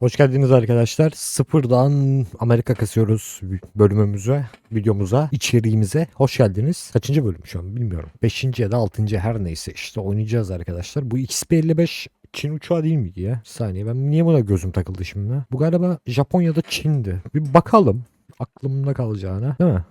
Hoş geldiniz arkadaşlar. Sıfırdan Amerika kasıyoruz bölümümüze, videomuza, içeriğimize. Hoş geldiniz. Kaçıncı bölüm şu an bilmiyorum. Beşinci ya da altıncı her neyse işte oynayacağız arkadaşlar. Bu XP55 Çin uçağı değil miydi ya? Bir saniye ben niye buna gözüm takıldı şimdi? Bu galiba Japonya'da Çin'di. Bir bakalım aklımda kalacağına. Değil mi?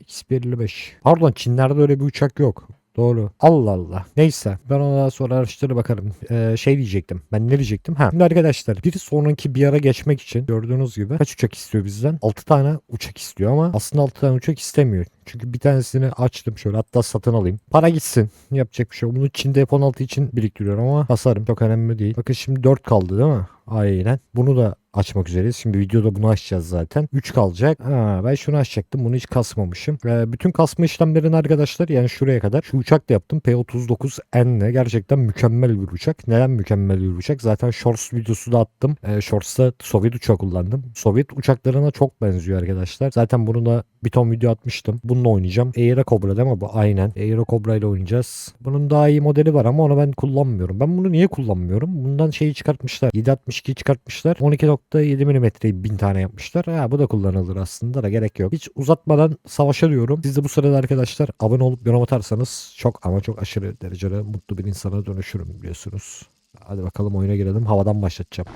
X55. Pardon Çinlerde öyle bir uçak yok. Doğru. Allah Allah. Neyse. Ben ona daha sonra araştırır bakarım. Ee, şey diyecektim. Ben ne diyecektim? Ha. Şimdi arkadaşlar bir sonraki bir ara geçmek için gördüğünüz gibi kaç uçak istiyor bizden? 6 tane uçak istiyor ama aslında 6 tane uçak istemiyor. Çünkü bir tanesini açtım şöyle hatta satın alayım. Para gitsin. Yapacak bir şey. Bunu Çin'de F-16 için biriktiriyorum ama tasarım çok önemli değil. Bakın şimdi 4 kaldı değil mi? Aynen. Bunu da açmak üzereyiz. Şimdi videoda bunu açacağız zaten. 3 kalacak. Ha, ben şunu açacaktım. Bunu hiç kasmamışım. Ee, bütün kasma işlemlerini arkadaşlar yani şuraya kadar şu uçak da yaptım. P39N'le gerçekten mükemmel bir uçak. Neden mükemmel bir uçak? Zaten Shorts videosu da attım. Ee, Shorts'ta Sovyet uçağı kullandım. Sovyet uçaklarına çok benziyor arkadaşlar. Zaten bunu da bir ton video atmıştım. Bununla oynayacağım. Aero Cobra değil mi bu? Aynen. Aero Cobra ile oynayacağız. Bunun daha iyi modeli var ama onu ben kullanmıyorum. Ben bunu niye kullanmıyorum? Bundan şeyi çıkartmışlar. 762 çıkartmışlar. 12.7 mm'yi 1000 tane yapmışlar. Ha bu da kullanılır aslında da gerek yok. Hiç uzatmadan savaşa diyorum. Siz de bu sırada arkadaşlar abone olup yorum atarsanız çok ama çok aşırı derecede mutlu bir insana dönüşürüm biliyorsunuz. Hadi bakalım oyuna girelim. Havadan başlatacağım.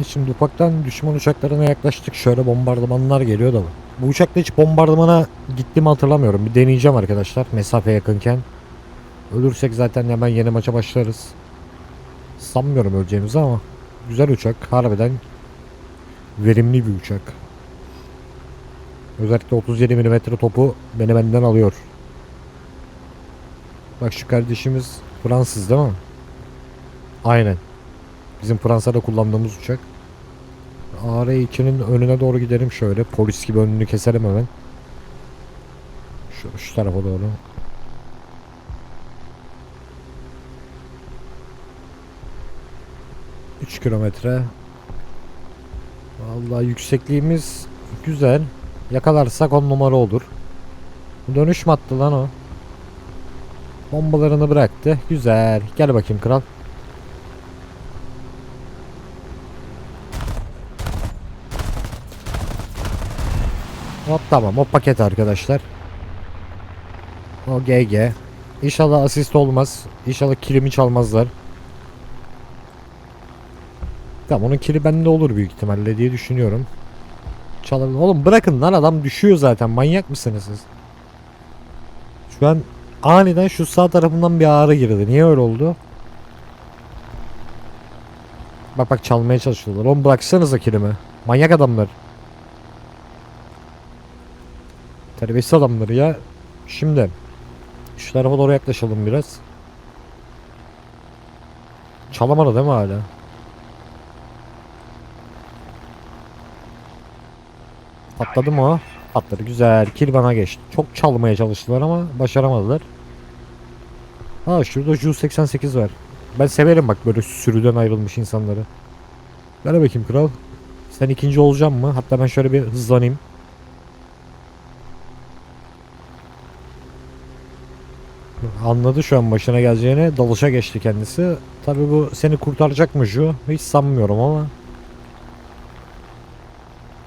E Şimdi ufaktan düşman uçaklarına yaklaştık. Şöyle bombardımanlar geliyor da. Bu uçakla hiç bombardımana gittiğimi hatırlamıyorum. Bir deneyeceğim arkadaşlar mesafe yakınken. Ölürsek zaten hemen yeni maça başlarız. Sanmıyorum öleceğimizi ama. Güzel uçak. Harbiden verimli bir uçak. Özellikle 37 mm topu beni benden alıyor. Bak şu kardeşimiz Fransız değil mi? Aynen. Bizim Fransa'da kullandığımız uçak. AR2'nin önüne doğru gidelim şöyle. Polis gibi önünü keselim hemen. Şu, şu tarafa doğru. Üç kilometre. Vallahi yüksekliğimiz güzel. Yakalarsak on numara olur. Dönüş mü attı lan o? Bombalarını bıraktı. Güzel. Gel bakayım kral. Hop tamam o paket arkadaşlar. O GG. İnşallah asist olmaz. İnşallah kilimi çalmazlar. Tamam onun kili bende olur büyük ihtimalle diye düşünüyorum. Çalabilir. Oğlum bırakın lan adam düşüyor zaten. Manyak mısınız siz? Şu an aniden şu sağ tarafından bir ağrı girdi. Niye öyle oldu? Bak bak çalmaya çalışıyorlar. Oğlum bıraksanıza kilimi. Manyak adamlar. Terbiyesiz adamları ya. Şimdi şu tarafa doğru yaklaşalım biraz. Çalamadı değil mi hala? Patladı mı o? Patladı güzel. Kill bana geçti. Çok çalmaya çalıştılar ama başaramadılar. Ha şurada Ju88 var. Ben severim bak böyle sürüden ayrılmış insanları. Ver bakayım kral. Sen ikinci olacağım mı? Hatta ben şöyle bir hızlanayım. Anladı şu an başına geleceğini. Dalışa geçti kendisi. Tabi bu seni kurtaracak mı Ju? Hiç sanmıyorum ama.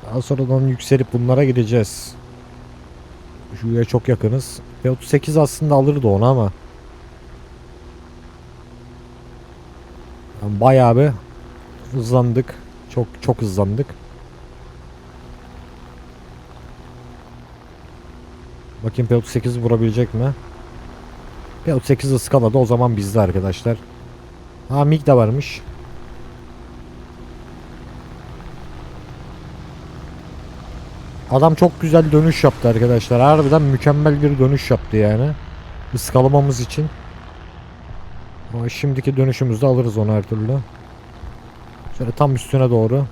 Daha sonradan yükselip bunlara gideceğiz. Ju'ya çok yakınız. P38 aslında alırdı onu ama. Yani bayağı bir hızlandık. Çok çok hızlandık. Bakayım P38 vurabilecek mi? P38 ıskaladı o zaman bizde arkadaşlar. Ha MiG de varmış. Adam çok güzel dönüş yaptı arkadaşlar. Harbiden mükemmel bir dönüş yaptı yani. Iskalamamız için. Ama şimdiki dönüşümüzde alırız onu her türlü. Şöyle tam üstüne doğru.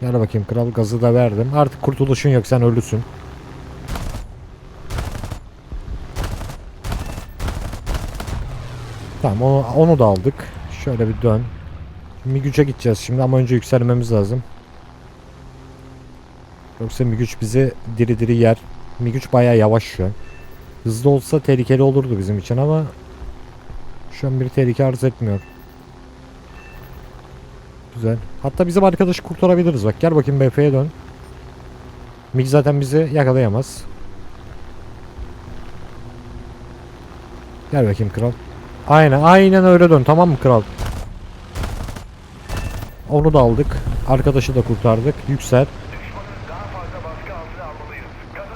Gel bakayım kral gazı da verdim. Artık kurtuluşun yok sen ölüsün. Tamam onu, onu da aldık. Şöyle bir dön. Mi güce gideceğiz şimdi ama önce yükselmemiz lazım. Yoksa Migüç bizi diri diri yer. Migüç bayağı yavaş şu an. Hızlı olsa tehlikeli olurdu bizim için ama şu an bir tehlike arz etmiyor. Güzel. Hatta bizim arkadaşı kurtarabiliriz bak. Gel bakayım BF'ye dön. Mig zaten bizi yakalayamaz. Gel bakayım kral. Aynen aynen öyle dön tamam mı kral? Onu da aldık. Arkadaşı da kurtardık. Yüksel.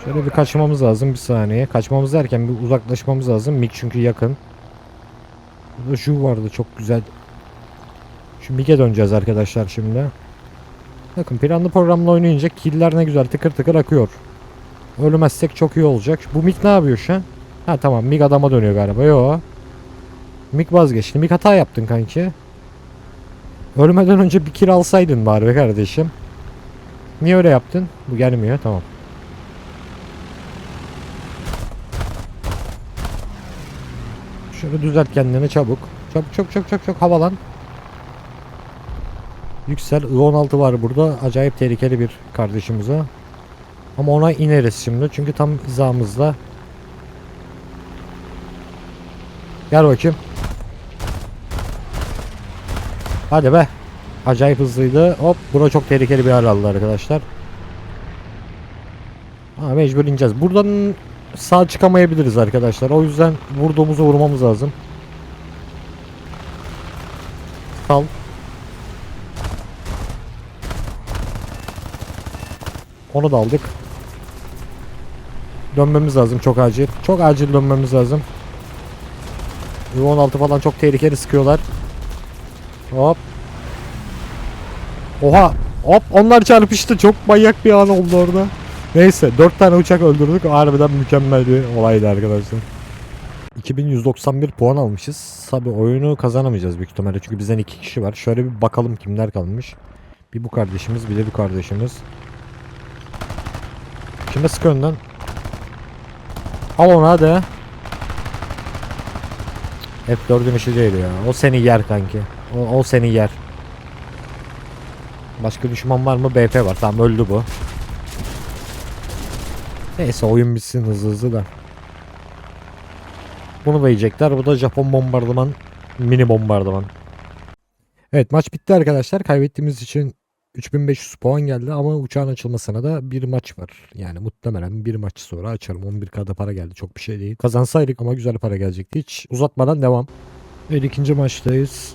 Şöyle bir kaçmamız lazım bir saniye. Kaçmamız derken bir uzaklaşmamız lazım. Mig çünkü yakın. Burada şu vardı çok güzel. Şu Mig'e döneceğiz arkadaşlar şimdi. Bakın planlı programla oynayınca killer ne güzel tıkır tıkır akıyor. Ölmezsek çok iyi olacak. Bu Mig ne yapıyor şu an? Ha tamam Mig adama dönüyor galiba. Yo. Mig vazgeçti. Mig hata yaptın kanki. Ölmeden önce bir kill alsaydın bari kardeşim. Niye öyle yaptın? Bu gelmiyor tamam. Şöyle düzelt kendini çabuk. Çabuk çabuk çabuk çabuk çabuk havalan. Yüksel I-16 var burada. Acayip tehlikeli bir kardeşimize. Ama ona ineriz şimdi. Çünkü tam hizamızda. Gel bakayım. Hadi be. Acayip hızlıydı. Hop. Bura çok tehlikeli bir hal aldı arkadaşlar. Ha, mecbur ineceğiz. Buradan sağ çıkamayabiliriz arkadaşlar. O yüzden vurduğumuzu vurmamız lazım. Sal. Onu da aldık. Dönmemiz lazım çok acil. Çok acil dönmemiz lazım. U16 falan çok tehlikeli sıkıyorlar. Hop. Oha. Hop onlar çarpıştı. Çok manyak bir an oldu orada. Neyse 4 tane uçak öldürdük. Harbiden mükemmel bir olaydı arkadaşlar. 2191 puan almışız. Tabi oyunu kazanamayacağız büyük ihtimalle. Çünkü bizden iki kişi var. Şöyle bir bakalım kimler kalmış. Bir bu kardeşimiz bir de bu kardeşimiz. Kime sık önden? Al onu hadi. F4'ün işi değil ya. O seni yer kanki. O, o seni yer. Başka düşman var mı? BP var. Tamam öldü bu. Neyse oyun bitsin hızlı hızlı da. Bunu da yiyecekler. Bu da Japon bombardıman. Mini bombardıman. Evet maç bitti arkadaşlar. Kaybettiğimiz için 3500 puan geldi ama uçağın açılmasına da bir maç var. Yani muhtemelen bir maç sonra açarım. 11k'da para geldi. Çok bir şey değil. Kazansaydık ama güzel para gelecekti. Hiç uzatmadan devam. Evet ikinci maçtayız.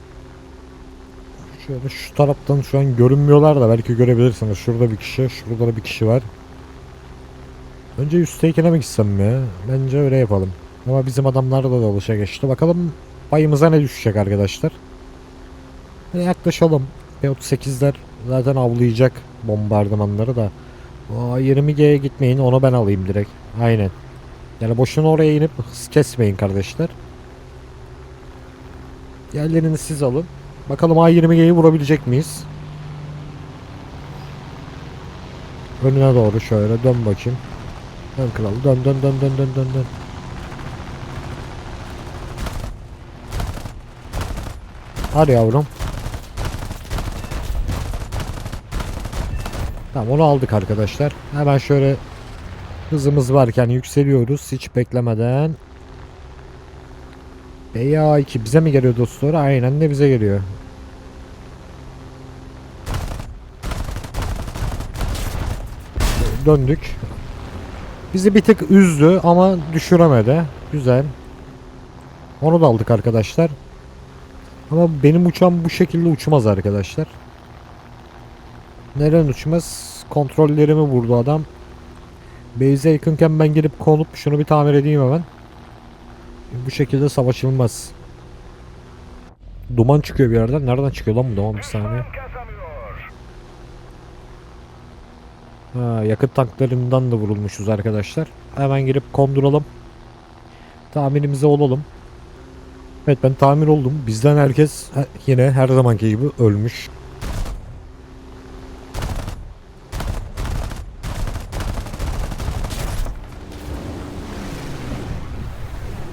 Şöyle şu taraftan şu an görünmüyorlar da belki görebilirsiniz. Şurada bir kişi, şurada da bir kişi var. Önce üsttekine mi gitsem ya? Bence öyle yapalım. Ama bizim adamlar da dalışa geçti. Bakalım payımıza ne düşecek arkadaşlar. Hadi yaklaşalım. P-38'ler zaten avlayacak bombardımanları da. Aa, 20G'ye gitmeyin onu ben alayım direkt. Aynen. Yani boşuna oraya inip hız kesmeyin kardeşler. Diğerlerini siz alın. Bakalım A20G'yi vurabilecek miyiz? Önüne doğru şöyle dön bakayım. Dön kral dön dön dön dön dön dön dön. Hadi yavrum. Tamam onu aldık arkadaşlar. Hemen şöyle hızımız varken yükseliyoruz hiç beklemeden. BA2 bize mi geliyor dostlar? Aynen de bize geliyor. Döndük. Bizi bir tık üzdü ama düşüremedi. Güzel. Onu da aldık arkadaşlar. Ama benim uçağım bu şekilde uçmaz arkadaşlar. Neren uçmaz? Kontrollerimi vurdu adam. Base'e yakınken ben gelip konup şunu bir tamir edeyim hemen. Bu şekilde savaşılmaz. Duman çıkıyor bir yerden. Nereden çıkıyor lan bu duman bir saniye. Ha, yakıt tanklarından da vurulmuşuz arkadaşlar. Hemen girip konduralım. Tamirimize olalım. Evet ben tamir oldum. Bizden herkes he- yine her zamanki gibi ölmüş.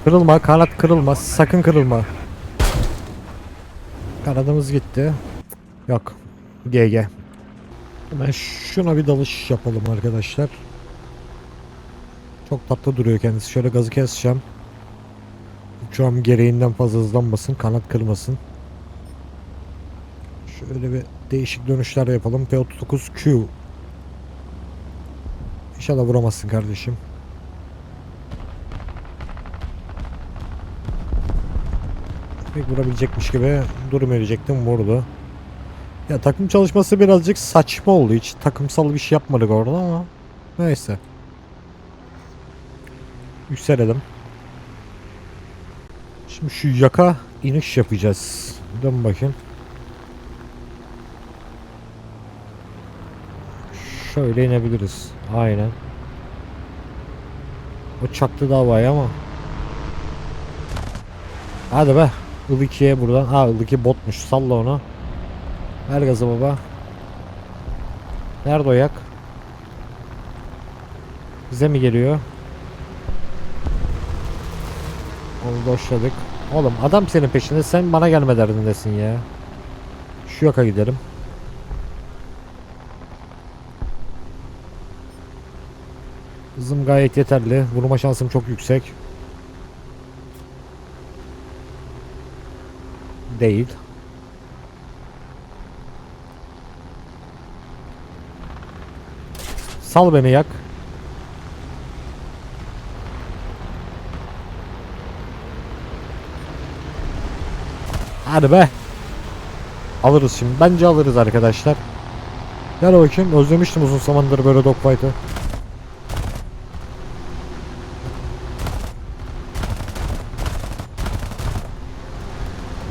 Kırılma, kanat kırılma. Sakın kırılma. Kanadımız gitti. Yok. GG. Hemen şuna bir dalış yapalım arkadaşlar. Çok tatlı duruyor kendisi. Şöyle gazı keseceğim. Uçağım gereğinden fazla hızlanmasın. Kanat kırmasın. Şöyle bir değişik dönüşler yapalım. P39Q. İnşallah vuramazsın kardeşim. Pek vurabilecekmiş gibi durum verecektim vurdu. Ya takım çalışması birazcık saçma oldu. Hiç takımsal bir şey yapmadık orada ama neyse. Yükselelim. Şimdi şu yaka iniş yapacağız. Dön bakayım. Şöyle inebiliriz. Aynen. O çaktı da havaya ama. Hadi be. I2'ye buradan. Ha I2 botmuş. Salla onu. Ver gazı baba. Nerede o yak? Bize mi geliyor? Onu boşladık. Oğlum adam senin peşinde sen bana gelme derdindesin ya. Şu yaka gidelim. Hızım gayet yeterli. Vurma şansım çok yüksek. Değil. Sal beni yak. Hadi be. Alırız şimdi. Bence alırız arkadaşlar. Gel bakayım. Özlemiştim uzun zamandır böyle dogfight'ı.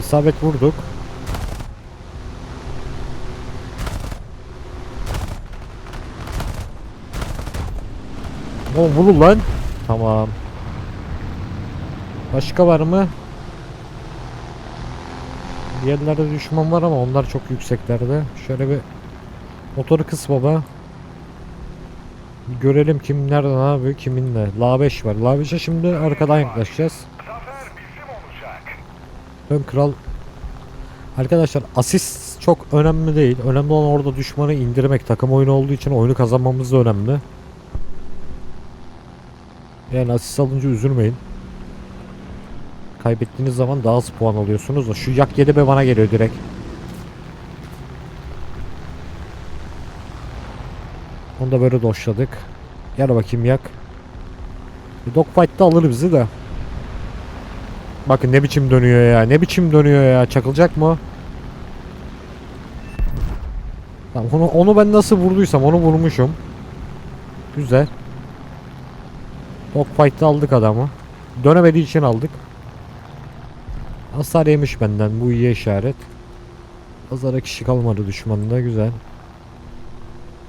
İsabet vurduk. Oğlum vurul lan. Tamam. Başka var mı? Diğerlerde düşman var ama onlar çok yükseklerde. Şöyle bir motoru kıs baba. Görelim kim nereden abi kiminle. La 5 var. La 5'e şimdi arkadan yaklaşacağız. Zafer bizim olacak. Ön kral Arkadaşlar asist çok önemli değil. Önemli olan orada düşmanı indirmek. Takım oyunu olduğu için oyunu kazanmamız da önemli. Yani asist alınca üzülmeyin. Kaybettiğiniz zaman daha az puan alıyorsunuz da şu yak 7 be bana geliyor direkt. Onu da böyle doşladık. Gel bakayım yak. Dogfight'ta alır bizi de. Bakın ne biçim dönüyor ya. Ne biçim dönüyor ya. Çakılacak mı? Tamam onu, onu ben nasıl vurduysam onu vurmuşum. Güzel. Dogfight'ta aldık adamı. Dönemediği için aldık. Hasar yemiş benden. Bu iyi işaret. Pazara kişi kalmadı düşmanında. Güzel.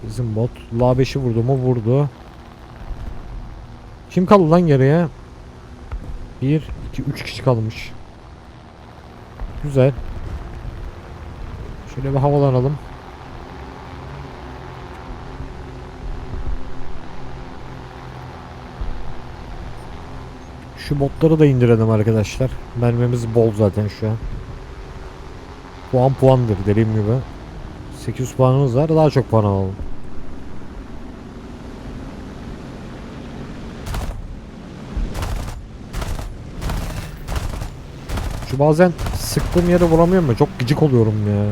Bizim bot. La 5'i vurdu mu? Vurdu. Kim kaldı lan geriye? 1, 2, 3 kişi kalmış. Güzel. Şöyle bir havalanalım. Şu botları da indirelim arkadaşlar. Mermimiz bol zaten şu an. Puan puandır dediğim gibi. 800 puanımız var. Daha çok puan alalım. Şu bazen sıktığım yere vuramıyorum ya. Çok gıcık oluyorum ya.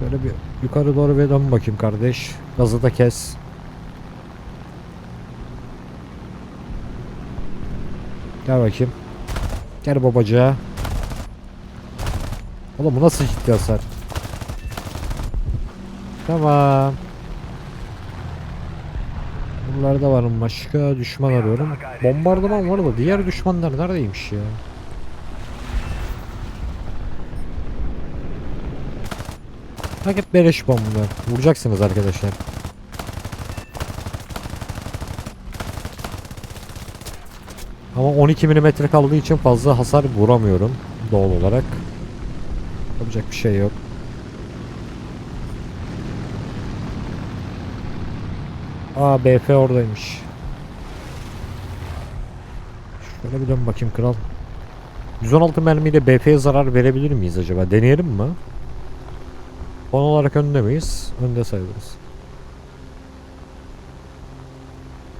Şöyle bir yukarı doğru bir dön bakayım kardeş. Gazı da kes. Gel bakayım. Gel babacığa. Oğlum bu nasıl ciddi hasar? Tamam. Buralarda varım başka düşman arıyorum. Bombardıman var da diğer düşmanlar neredeymiş ya? Bak hep beleş bombalar. Vuracaksınız arkadaşlar. Ama 12 mm kaldığı için fazla hasar vuramıyorum doğal olarak. Yapacak bir şey yok. Aa BF oradaymış. Şöyle bir dön bakayım kral. 116 mermiyle BF'ye zarar verebilir miyiz acaba? Deneyelim mi? Puan olarak önde miyiz? Önde sayılırız.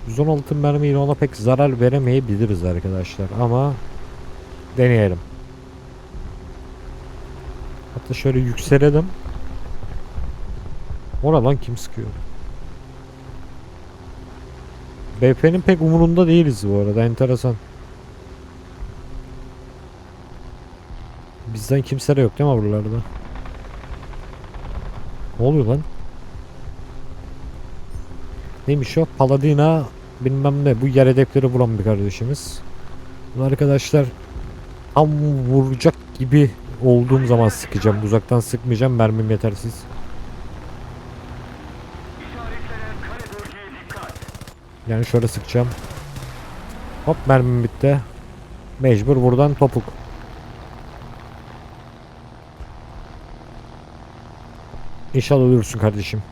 116 mermiyle ona pek zarar veremeyebiliriz arkadaşlar ama deneyelim. Hatta şöyle yükselelim. Ora lan kim sıkıyor? BP'nin pek umurunda değiliz bu arada enteresan. Bizden kimse de yok değil mi buralarda? Ne oluyor lan? Neymiş o? Paladina bilmem ne. Bu yer hedefleri vuran bir kardeşimiz. Bu arkadaşlar tam vuracak gibi olduğum zaman sıkacağım. Uzaktan sıkmayacağım. Mermim yetersiz. Yani şöyle sıkacağım. Hop mermim bitti. Mecbur buradan topuk. İnşallah ölürsün kardeşim.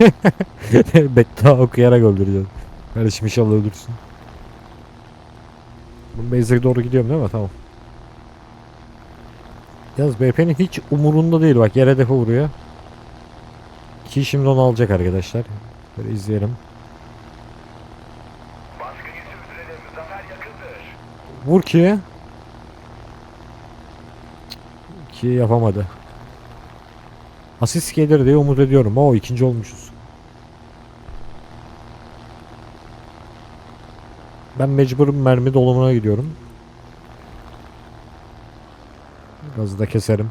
Betta okuyarak öldüreceğim. Kardeşim inşallah ölürsün. Bu base'e doğru gidiyorum değil mi? Tamam. Yalnız BP'nin hiç umurunda değil bak yere defa vuruyor. Ki şimdi onu alacak arkadaşlar. Böyle izleyelim. Vur ki. Ki yapamadı. Asist gelir diye umut ediyorum. O ikinci olmuşuz. Ben mecburum mermi dolumuna gidiyorum. Gazı da keserim.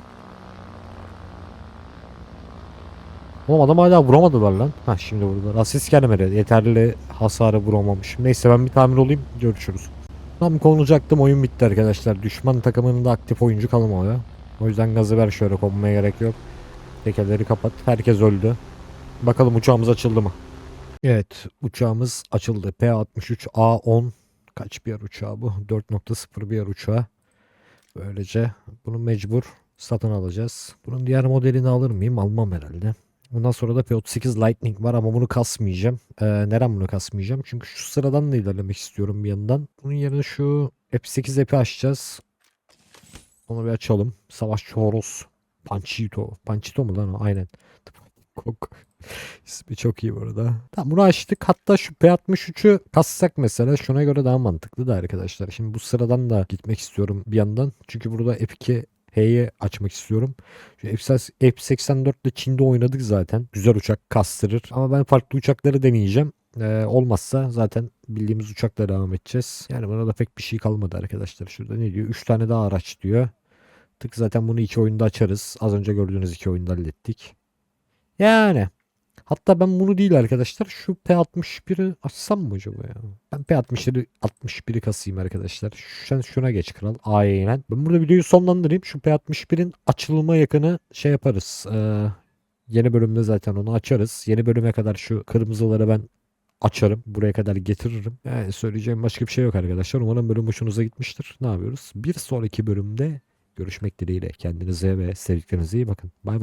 Oğlum adam hala vuramadılar lan. Ha şimdi vurdular. Asist gelmedi. Yeterli hasarı vuramamışım. Neyse ben bir tamir olayım. Görüşürüz. Tam konacaktım oyun bitti arkadaşlar. Düşman takımının da aktif oyuncu kalmadı. O yüzden gazı ver şöyle konmaya gerek yok. Tekerleri kapat. Herkes öldü. Bakalım uçağımız açıldı mı? Evet uçağımız açıldı. P-63A10 kaç bir yer uçağı bu? 4.0 bir yer uçağı. Böylece bunu mecbur satın alacağız. Bunun diğer modelini alır mıyım? Almam herhalde. Ondan sonra da P-38 Lightning var ama bunu kasmayacağım. Ee, neden bunu kasmayacağım? Çünkü şu sıradan da ilerlemek istiyorum bir yandan. Bunun yerine şu F8 epi açacağız. Onu bir açalım. Savaş Choros. Panchito. Panchito mu lan o? Aynen. Kok. İsmi çok iyi bu arada. Tamam bunu açtık. Hatta şu P63'ü kassak mesela şuna göre daha mantıklı da arkadaşlar. Şimdi bu sıradan da gitmek istiyorum bir yandan. Çünkü burada F2 H'yi açmak istiyorum. Şu F-84 ile Çin'de oynadık zaten. Güzel uçak kastırır. Ama ben farklı uçakları deneyeceğim. Ee, olmazsa zaten bildiğimiz uçakla devam edeceğiz. Yani buna da pek bir şey kalmadı arkadaşlar. Şurada ne diyor? 3 tane daha araç diyor. Tık zaten bunu iki oyunda açarız. Az önce gördüğünüz iki oyunda hallettik. Yani. Hatta ben bunu değil arkadaşlar. Şu P61'i açsam mı acaba ya? Ben P61'i 61'i kasayım arkadaşlar. Sen şuna geç kral. Aynen. Ben burada videoyu sonlandırayım. Şu P61'in açılma yakını şey yaparız. Ee, yeni bölümde zaten onu açarız. Yeni bölüme kadar şu kırmızıları ben açarım. Buraya kadar getiririm. Yani söyleyeceğim başka bir şey yok arkadaşlar. Umarım bölüm hoşunuza gitmiştir. Ne yapıyoruz? Bir sonraki bölümde görüşmek dileğiyle. Kendinize ve sevdiklerinize iyi bakın. Bay bay.